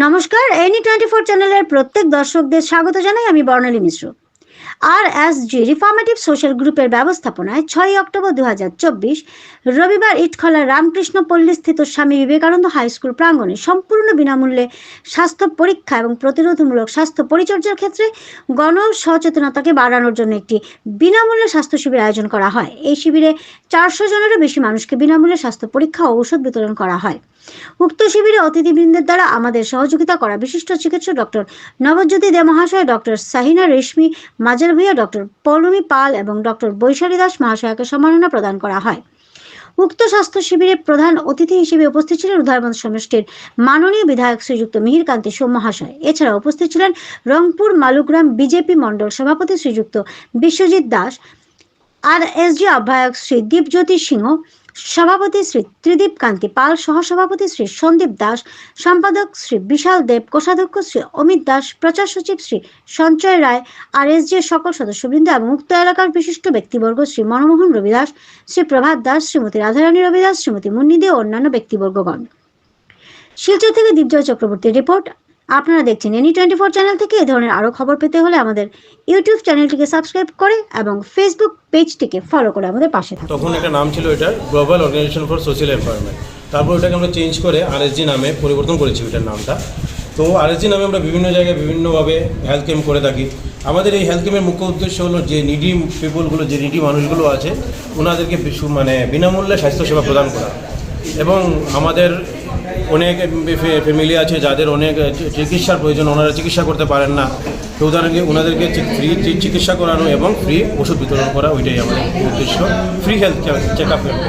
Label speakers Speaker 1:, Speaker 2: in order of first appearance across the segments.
Speaker 1: নমস্কার any twenty four চ্যানেলের প্রত্যেক দর্শকদের স্বাগত জানাই আমি বর্ণালী মিশ্র। আর এস জি রিফর্মেটিভ সোশ্যাল গ্রুপের ব্যবস্থাপনায় ছয়ই অক্টোবর দু হাজার চব্বিশ রবিবার ইটখলা রামকৃষ্ণ পল্লীস্থিত স্বামী বিবেকানন্দ হাই স্কুল প্রাঙ্গণে সম্পূর্ণ বিনামূল্যে স্বাস্থ্য পরীক্ষা এবং প্রতিরোধমূলক স্বাস্থ্য পরিচর্যার ক্ষেত্রে গণ সচেতনতাকে বাড়ানোর জন্য একটি বিনামূল্যে স্বাস্থ্য শিবির আয়োজন করা হয়। এই শিবিরে চারশো জনেরও বেশি মানুষকে বিনামূল্যে স্বাস্থ্য পরীক্ষা ও ঔষধ বিতরণ করা হয়। উক্ত শিবিরে অতিথিবৃন্দের দ্বারা আমাদের সহযোগিতা করা বিশিষ্ট চিকিৎসক ডক্টর নবজ্যোতি দে মহাশয় ডক্টর সাহিনা রেশমি, মাজার ভূঁইয়া ডক্টর পৌলমী পাল এবং ডক্টর বৈশালী দাস মহাশয়কে সম্মাননা প্রদান করা হয়। উক্ত স্বাস্থ্য শিবিরে প্রধান অতিথি হিসেবে উপস্থিত ছিলেন উদারবন্দ সমষ্টির মাননীয় বিধায়ক শ্রীযুক্ত মিহির কান্তি সোম মহাশয় এছাড়া উপস্থিত ছিলেন রংপুর মালুগ্রাম বিজেপি মণ্ডল সভাপতি শ্রীযুক্ত বিশ্বজিৎ দাস, আর এসডি আহ্বায়ক শ্রী দীপজ্যোতি সিংহ সভাপতি শ্রী ত্রিদীপ কান্তি পাল, সহসভাপতি শ্রী সন্দীপ দাস, সম্পাদক শ্রী বিশাল দেব, কোষাধ্যক্ষ শ্রী অমিত দাস, প্রচার সচিব শ্রী সঞ্চয় রায়, আর এস জি সকল সদস্যবৃন্দ এবং উক্ত এলাকার বিশিষ্ট ব্যক্তিবর্গ শ্রী মনমোহন রবিদাস, শ্রী প্রভাত দাস, শ্রীমতী রাধারানী রবিদাস, শ্রীমতী মুন্নি দে ও অন্যান্য ব্যক্তিবর্গগণ। শিলচর থেকে দীপজয় চক্রবর্তীর রিপোর্ট আপনারা দেখছেন এনি টোয়েন্টি ফোর চ্যানেল থেকে এই ধরনের আরও খবর পেতে হলে আমাদের ইউটিউব চ্যানেলটিকে সাবস্ক্রাইব করে এবং ফেসবুক পেজটিকে ফলো করে আমাদের পাশে থাকুন।
Speaker 2: তখন একটা নাম ছিল এটার global organisation for social environment তারপর ওটাকে আমরা চেঞ্জ করে আরএসজি নামে পরিবর্তন করেছি ওটার নামটা। তো আরএসজি নামে আমরা বিভিন্ন জায়গায় বিভিন্নভাবে হেলথ ক্যাম্প করে থাকি। আমাদের এই হেলথ ক্যাম্পের মুখ্য উদ্দেশ্য হলো যে নিডি পিপলগুলো যে নিডি মানুষগুলো আছে, ওনাদেরকে মানে বিনামূল্যে স্বাস্থ্যসেবা প্রদান করা। এবং আমাদের অনেক ফ্যামিলি আছে যাদের অনেক চিকিৎসার প্রয়োজন ওনারা চিকিৎসা করতে পারেন না। তো ওদেরকে ওনাদেরকে ফ্রি চিকিৎসা করানো এবং ফ্রি ওষুধ বিতরণ করা ওইটাই আমাদের উদ্দেশ্য। Free health check up camp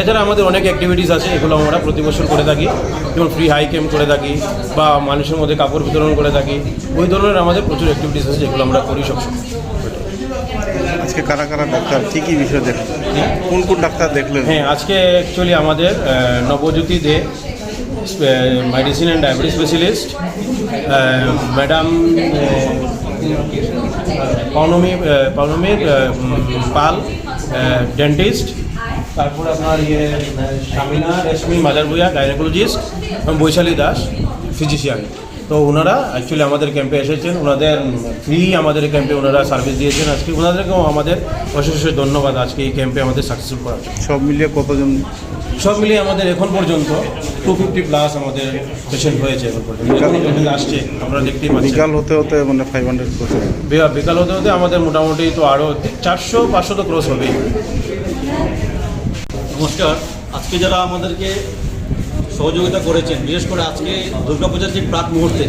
Speaker 2: এছাড়া আমাদের অনেক অ্যাক্টিভিটিস আছে এগুলো আমরা প্রতি বছর করে থাকি। যেমন ফ্রি হাই ক্যাম্প করে থাকি বা মানুষের মধ্যে কাপড় বিতরণ করে থাকি। ওই ধরনের আমাদের প্রচুর অ্যাক্টিভিটিস আছে যেগুলো আমরা করি সবসময়।
Speaker 3: আজকে কারা কারা ডাক্তার? কি কি বিষয় দেখলেন? কোন কোন ডাক্তার দেখলেন?
Speaker 2: হ্যাঁ আজকে অ্যাকচুয়ালি আমাদের Nabajyoti De medicine and diabetes specialist madam Pounami um, Pal dentist তারপর আপনার ইয়ে শামিনা রেশমি মাজারভুয়া গাইনোকোলজিস্ট এবং বৈশালী দাস ফিজিশিয়ান তো ওনারা অ্যাকচুয়ালি আমাদের ক্যাম্পে এসেছেন। ওনাদের ফ্রি আমাদের ক্যাম্পে ওনারা সার্ভিস দিয়েছেন আজকে। ওনাদেরকেও আমাদের অশেষ অশেষ ধন্যবাদ আজকে এই ক্যাম্পে আমাদের সাকসেসফুল করার
Speaker 3: সব মিলিয়ে কতজন?
Speaker 2: সব মিলিয়ে আমাদের এখন পর্যন্ত টু ফিফটি প্লাস আমাদের পেশেন্ট হয়েছে এখন পর্যন্ত। আসছে আমরা দেখতেই পাচ্ছি।
Speaker 3: বিকাল হতে হতে মানে ফাইভ হান্ড্রেড
Speaker 2: বিকাল হতে হতে আমাদের মোটামুটি তো আরও চারশো পাঁচশো তো ক্রস হবেই।
Speaker 4: নমস্কার। আজকে যারা আমাদেরকে সহযোগিতা করেছেন। বিশেষ করে আজকে দুর্গাপূজার যে প্রাক মুহূর্তে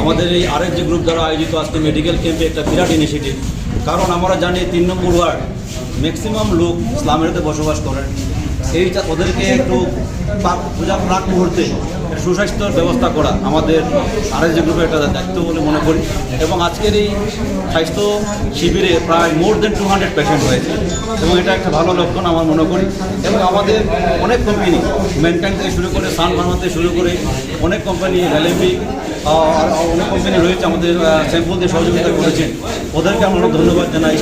Speaker 4: আমাদের এই আরেক যে গ্রুপ দ্বারা আয়োজিত আজকে মেডিকেল ক্যাম্পে একটা বিরাট ইনিশিয়েটিভ কারণ আমরা জানি তিন নম্বর ওয়ার্ড ম্যাক্সিমাম লোক ইসলামেরতে বসবাস করেন। এই ওদেরকে একটু পূজার প্রাক মুহূর্তে সুস্বাস্থ্যর ব্যবস্থা করা আমাদের যে গ্রুপের একটা দায়িত্ব বলে মনে করি। এবং আজকের এই স্বাস্থ্য শিবিরে প্রায় more than two hundred patient হয়েছে এবং এটা একটা ভালো লক্ষণ আমার মনে করি। এবং আমাদের অনেক কোম্পানি মেনটেন থেকে শুরু করে সান ফার্মা থেকে শুরু করে অনেক কোম্পানি এলএমবি আর অনেক কোম্পানি রয়েছে আমাদের স্যাম্পল দিয়ে সহযোগিতা করেছেন। ওদেরকে আমরা ধন্যবাদ জানাই।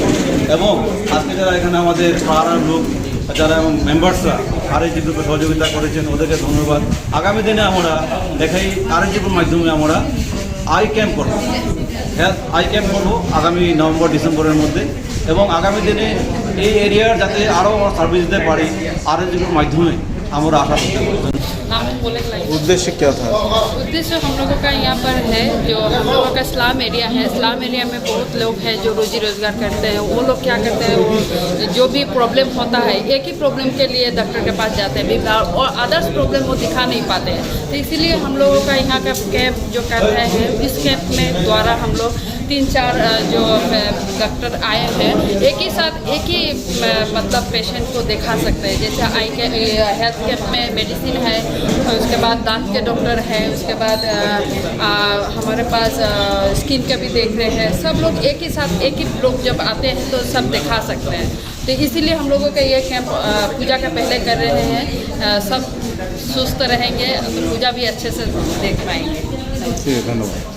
Speaker 4: এবং আজকে যারা এখানে আমাদের পাড়ার লোক যারা মেম্বার্সরা আরএসজি গ্রুপে সহযোগিতা করেছেন, ওদেরকে ধন্যবাদ। আগামী দিনে আমরা দেখাই আরএসজি মাধ্যমে আমরা আই ক্যাম্প করব। হেলথ আই ক্যাম্প করব আগামী নভেম্বর, ডিসেম্বরের মধ্যে। এবং আগামী দিনে এই এরিয়ার যাতে আরও সার্ভিস দিতে পারি আরএসজি গ্রুপের মাধ্যমে, আমরা আশা করতে পারি।
Speaker 3: उद्देश्य क्या था?
Speaker 5: उद्देश्य हम लोगों का यहाँ पर है जो हम लोगों का इस्लाम एरिया है। इस्लाम एरिया में बहुत लोग हैं जो रोजी रोज़गार करते हैं। वो लोग क्या करते हैं? वो जो भी प्रॉब्लम होता है, एक ही प्रॉब्लम के लिए डॉक्टर के पास जाते हैं। और अदर्स प्रॉब्लम वो दिखा नहीं पाते हैं। तो इसीलिए हम लोगों का यहाँ का कैंप जो कर रहे हैं, इस कैंप में द्वारा हम लोग तीन चार जो डॉक्टर आए हैं एक ही साथ एक ही मतलब पेशेंट को दिखा सकते हैं। जैसे आई के हेल्थ कैंप में मेडिसिन है उसके बाद दांत के डॉक्टर हैं उसके बाद आ, आ, हमारे पास स्किन के भी देख रहे हैं। सब लोग एक ही साथ एक ही लोग जब आते हैं तो सब दिखा सकते हैं। तो इसीलिए हम लोगों का ये कैंप पूजा का पहले कर रहे हैं। सब सुस्त रहेंगे तो पूजा भी अच्छे से देख पाएँगे।
Speaker 3: धन्यवाद।